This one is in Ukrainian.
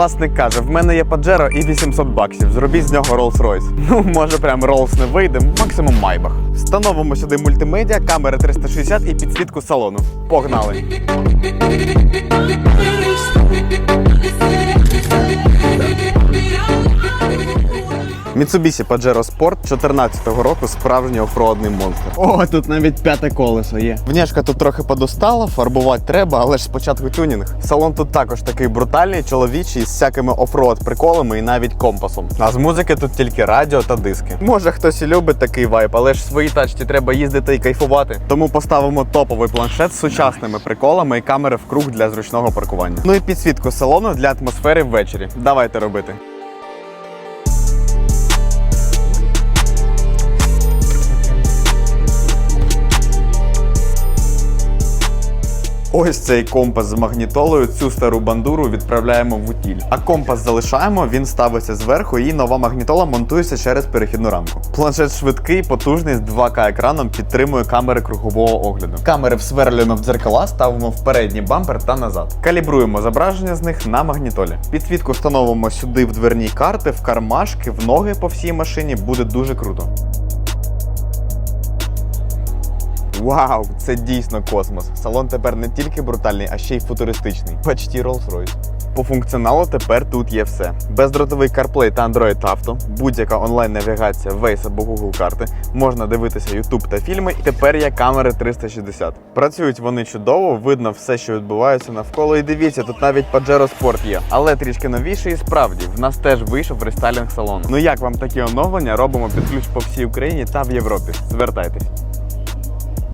Власник каже: в мене є Паджеро і 800 баксів. Зробіть з нього Rolls-Royce. Ну, може, прям Rolls не вийде, максимум Майбах. Встановимо сюди мультимедіа, камери 360 і підсвітку салону. Погнали! Mitsubishi Pajero Sport 14-го року справжній офроадний монстр. О, тут навіть п'яте колесо є. Внешка тут трохи подостала, фарбувати треба, але ж спочатку тюнінг. Салон тут також такий брутальний, чоловічий, з всякими офроад приколами і навіть компасом. А з музики тут тільки радіо та диски. Може хтось і любить такий вайб, але ж в своїй тачці треба їздити і кайфувати. Тому поставимо топовий планшет з сучасними приколами і камери в круг для зручного паркування. Ну і підсвітку салону для атмосфери ввечері. Давайте робити. Ось цей компас з магнітолою. Цю стару бандуру відправляємо в утіль. А компас залишаємо, він ставиться зверху, і нова магнітола монтується через перехідну рамку. Планшет швидкий, потужний з 2К екраном підтримує камери кругового огляду. Камери всверлено в дзеркала, ставимо в передній бампер та назад. Калібруємо зображення з них на магнітолі. Підсвітку встановимо сюди в дверні карти, в кармашки, в ноги по всій машині. Буде дуже круто. Вау, це дійсно космос. Салон тепер не тільки брутальний, а ще й футуристичний. Почті Rolls-Royce. По функціоналу тепер тут є все. Бездротовий CarPlay та Android Auto, будь-яка онлайн-навігація, Waze або Google карти, можна дивитися YouTube та фільми, і тепер є камери 360. Працюють вони чудово, видно все, що відбувається навколо. І дивіться, тут навіть Pajero Sport є. Але трішки новіше і справді, в нас теж вийшов рестайлінг салону. Ну як вам такі оновлення робимо під ключ по всій Україні та в Європі? Звертайтесь.